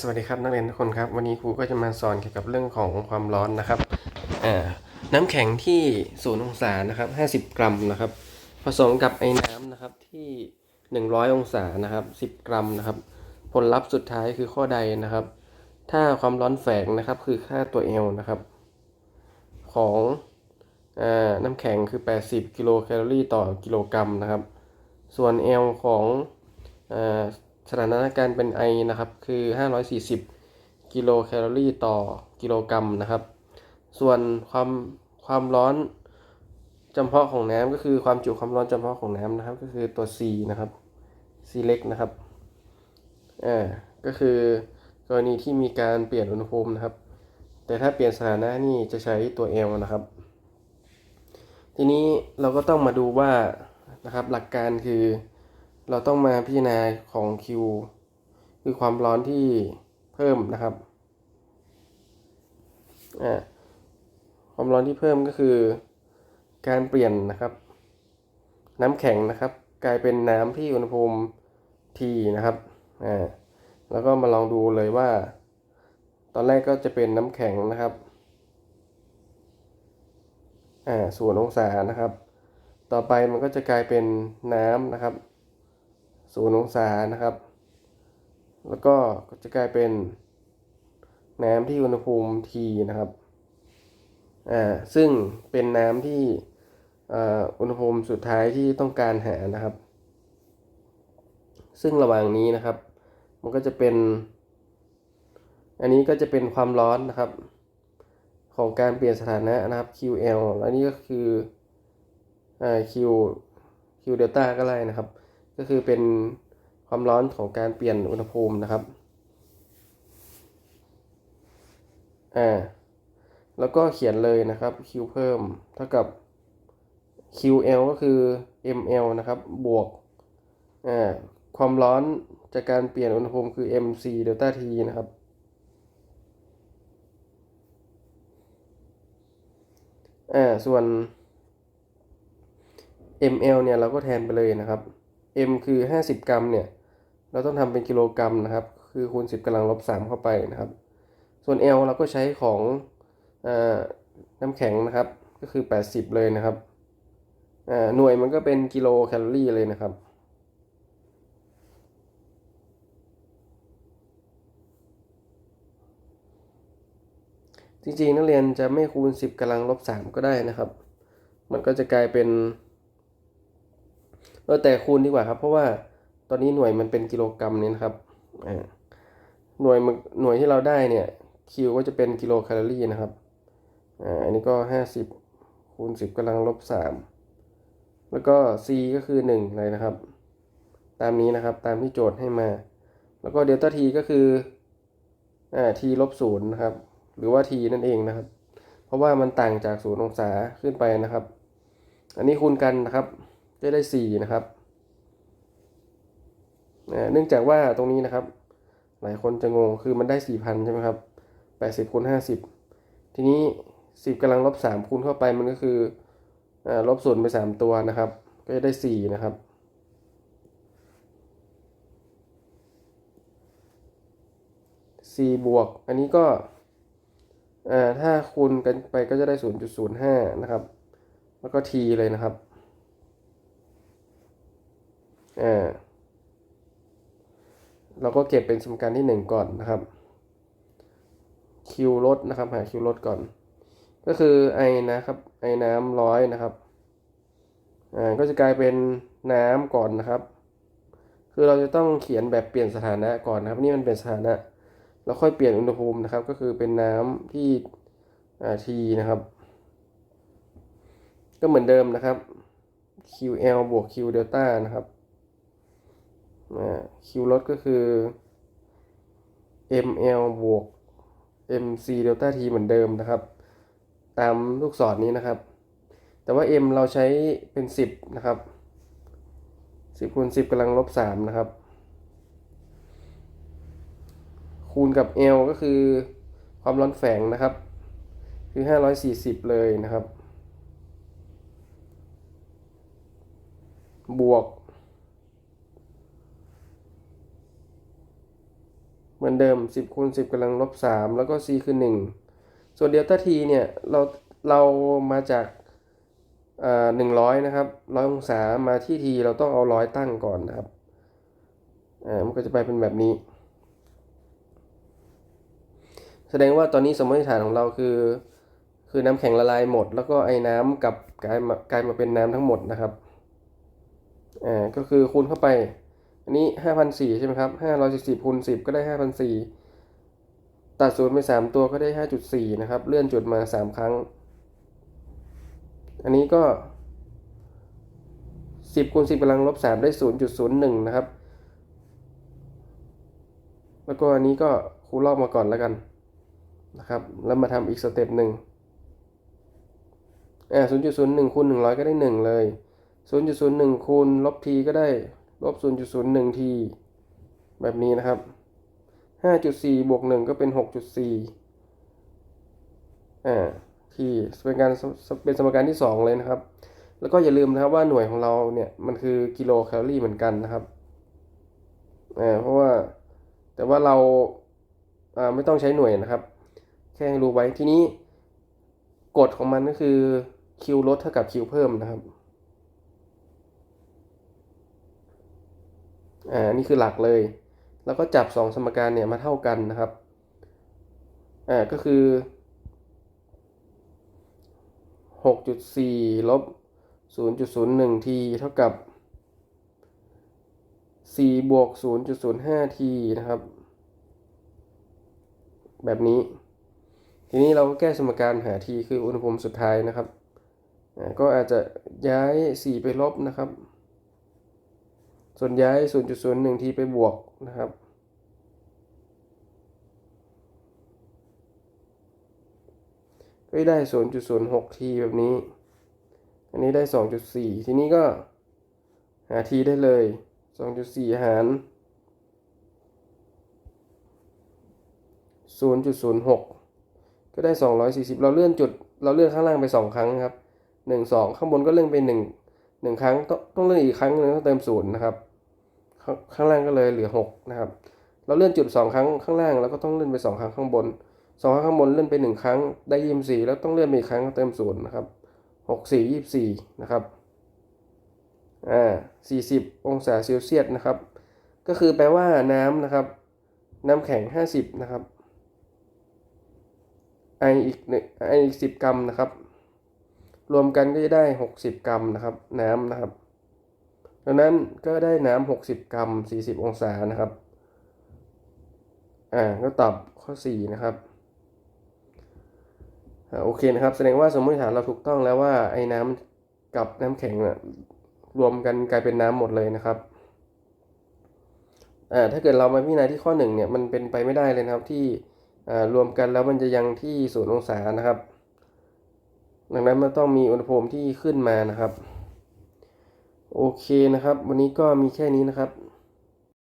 สวัสดีครับนักเรียนทุกคนครับวันนี้ครูก็จะมาสอนเกี่ยวกับเรื่องของความร้อนนะครับน้ำแข็งที่ศูนย์องศานะครับ50กรัมนะครับ ผสมกับไอ้น้ำนะครับที่100องศานะครับ10กรัมนะครับ ผลลัพธ์สุดท้ายคือข้อใดนะครับ ถ้าความร้อนแฝงนะครับคือค่าตัว L นะครับ ของอน้ำแข็งคือ80กิโลแคลอรี่ต่อกิโลกรัมนะครับ ส่วน L ของอ สถานะการเป็นไอนะครับคือ 540 กิโลแคลอรี่ต่อกิโลกรัมนะครับ ส่วนความความร้อนจำเพาะของน้ำก็คือความจุความร้อนจำเพาะของน้ำนะครับ ก็คือตัว C นะครับ C เล็กนะครับอ่าก็คือกรณีที่มีการเปลี่ยนอุณหภูมินะครับ แต่ถ้าเปลี่ยนสถานะนี่จะใช้ตัว L นะครับ ทีนี้เราก็ต้องมาดูว่านะครับหลักการคือ เราต้องมาพิจารณาของ Q คือความร้อนที่เพิ่มนะครับความร้อนที่เพิ่มก็คือ การเปลี่ยนนะครับ น้ำแข็งนะครับ กลายเป็นน้ำที่อุณหภูมิ T นะครับอ่าแล้วก็มาลองดูเลยว่า ตอนแรกก็จะเป็นน้ำแข็งนะครับอ่าศูนย์องศานะครับ ต่อไปมันก็จะกลายเป็นน้ำนะครับ ศูนย์องศานะครับ แล้วก็จะกลายเป็นน้ำที่อุณหภูมิ T นะครับ อ่า ซึ่งเป็นน้ำที่อุณหภูมิสุดท้ายที่ต้องการหานะครับ ซึ่งระหว่างนี้นะครับ มันก็จะเป็น อันนี้ก็จะเป็นความร้อนนะครับ ของการเปลี่ยนสถานะนะครับ QL และนี่ก็คืออ่า Q Q เดลต้าก็ได้นะครับ ก็คือเป็นความร้อนของการเปลี่ยนอุณหภูมินะครับอ่าแล้วก็เขียนเลยนะครับ Q เพิ่มเท่ากับ QL ก็คือ ML นะครับ บวกอ่าความร้อนจากการเปลี่ยนอุณหภูมิคือ MC เดลต้า T นะครับ อ่า ส่วน ml เนี่ยเราก็แทนไปเลยนะครับ m คือ 50 กรัมเนี่ย เราต้องทำเป็นกิโลกรัมนะครับ คือคูณ 10กำลังลบ 3 เข้าไปนะครับ ส่วน l เราก็ใช้ของอน้ำแข็งนะครับ ก็คือ 80 เลยนะครับ หน่วยมันก็เป็นกิโลแคลอรี่เลยนะครับจริงๆนักเรียนจะไม่คูณ 10กำลังลบ 3 ก็ได้นะครับ มันก็จะกลายเป็น ออแต่คูณดีกว่าครับ เพราะว่าตอนนี้หน่วยมันเป็นกิโลกรัมเนี่ยนะครับหน่วยหน่วยที่เราได้เนี่ยคิวก็จะเป็นกิโลแคลอรี่นะครับอันนี้ก็ 50คูณ10กำลังลบ 3 แล้วก็ c ก็คือ 1 เลยนะครับ ตามนี้นะครับตามที่โจทย์ให้มา แล้วก็เดลต้า t ก็คืออ่า t ลบ0นย์นะครับ หรือว่า t นั่นเองนะครับ เพราะว่ามันต่างจาก0องศาขึ้นไปนะครับ อันนี้คูณกันนะครับ จะได้4นะครับเนื่องจากว่าตรงนี้นะครับ หลายคนจะงงคือมันได้4,000ใช่ไหมครับ80คูณ50ทีนี้10กำลังลบ3คูณเข้าไปมันก็คือลบส่วนไป3ตัวนะครับ ก็จะได้4นะครับ4บวก อันนี้ก็ถ้าคูณกันไปก็จะได้ 0.05 นะครับ แล้วก็ t เลยนะครับ อ่าเราก็เก็บเป็นสมการที่ 1 ก่อนนะครับคิวลดนะครับ หาคิวลดก่อน ก็คือไอนะครับ ไอน้ำร้อยนะครับ อ่า ก็จะกลายเป็นน้ำก่อนนะครับ คือเราจะต้องเขียนแบบเปลี่ยนสถานะก่อนนะครับ นี่มันเป็นสถานะ เราค่อยเปลี่ยนอุณหภูมินะครับ ก็คือเป็นน้ำที่ อ่าทีนะครับ ก็เหมือนเดิมนะครับ QL บวก Q เดลต้านะครับ คิวลดก็คือ ml บวก mc เดลต้า t เหมือนเดิมนะครับ ตามลูกศรนนี้นะครับ แต่ว่า m เราใช้เป็น 10 นะครับ 10คูณ10กำลังลบ3นะครับ คูณกับ l ก็คือความร้อนแฝงนะครับ คือ 540 เลยนะครับ บวก เหมือนเดิม 10คูณ10กำลังลบ3แล้วก็ c คือ 1 ส่วนเดลต้า t เนี่ยเราเรามาจากอ่า100นะครับ100องศามาที่ t เราต้องเอา100ตั้งก่อนนะครับอ่ามันก็จะไปเป็นแบบนี้ แสดงว่าตอนนี้สมมติฐานของเราคือ คือน้ำแข็งละลายหมด แล้วก็ไอ้น้ำกับกลายมากลายมาเป็นน้ำทั้งหมดนะครับอ่าก็คือคูณเข้าไป อันนี้ห้าพันสี่ใช่ไหมครับห้าร้อยสิบคูณสิบก็ได้ห้าพันสี่ตัดศูนย์ไปสามตัวก็ได้ห้าจุดสี่นะครับ เลื่อนจุดมาสามครั้ง อันนี้ก็สิบคูณสิบกำลังลบสามได้ศูนย์จุดศูนย์หนึ่งนะครับ แล้วก็อันนี้ก็คูณลอกมาก่อนแล้วกันนะครับ แล้วมาทำอีกสเต็ปหนึ่งอ่าศูนย์จุดศูนย์หนึ่งคูณหนึ่งร้อยก็ได้หนึ่งเลยศูนย์จุดศูนย์หนึ่งคูณลบทีก็ได้ ลบ 0.01 ที แบบนี้นะครับ 5.4 บวก 1 ก็เป็น 6.4 อ่า ทีเป็นการเป็นสมการที่ 2 เลยนะครับ แล้วก็อย่าลืมนะครับว่าหน่วยของเราเนี่ย มันคือกิโลแคลอรี่เหมือนกันนะครับ อ่า เพราะว่าแต่ว่าเราอ่าไม่ต้องใช้หน่วยนะครับ แค่รู้ไว้ ทีนี้กฎของมันก็คือ Q ลดเท่ากับ Q เพิ่มนะครับ อ่านี่คือหลักเลย แล้วก็จับ 2 สมการเนี่ยมาเท่ากันนะครับอ่าก็คือ6.4ลบ0.01 t เท่ากับ 4 บวก 0.05 t นะครับ แบบนี้ ทีนี้เราก็แก้สมการหา t คืออุณหภูมิสุดท้ายนะครับ ก็อาจจะย้าย 4 ไปลบนะครับ ส่วนย้าย 0.01 ทีไปบวกนะครับ ก็ได้ 0.06 ทีแบบนี้ อันนี้ได้ 2.4 ทีนี้ก็หาทีได้เลย 2.4 หาร 0.06ก็ได้ 240 เราเลื่อนจุด เราเลื่อนข้างล่างไป 2 ครั้งครับ 1 2 ข้างบนก็เลื่อนไป 1 1 ครั้ง ต้องต้องเลื่อนอีกครั้งหนึงต้องเติม0นะครับ ข้างล่างก็เลยเหลือหกนะครับ เราเลื่อนจุดสองครั้งข้างล่างแล้วก็ต้องเลื่อนไปสองครั้งข้างบนสองครั้งข้างบนเลื่อนไปหนึ่งครั้งได้ยี่สิบสี่แล้วต้องเลื่อนไปอีกครั้งเติมศูนย์นะครับหกสี่ยี่สี่นะครับอ่าสี่สิบองศาเซลเซียสนะครับ ก็คือแปลว่าน้ำนะครับ น้ำแข็งห้าสิบนะครับไออีกหนึ่งไออีกสิบกรัมนะครับ รวมกันก็จะได้หกสิบกรัมนะครับ น้ำนะครับ ดังนั้นก็ได้น้ำ60กรัม40องศานะครับ อ่า ก็ตอบข้อ4นะครับ อ่า โอเคนะครับ แสดงว่าสมมติฐานเราถูกต้องแล้วว่าไอ้น้ำกับน้ำแข็งนะรวมกันกลายเป็นน้ำหมดเลยนะครับ อ่า ถ้าเกิดเรามาพิจารณาที่ข้อ1เนี่ย มันเป็นไปไม่ได้เลยนะครับที่ อ่า รวมกันแล้วมันจะยังที่ศูนย์องศานะครับ ดังนั้นมันต้องมีอุณหภูมิที่ขึ้นมานะครับ โอเคนะครับ วันนี้ก็มีแค่นี้นะครับ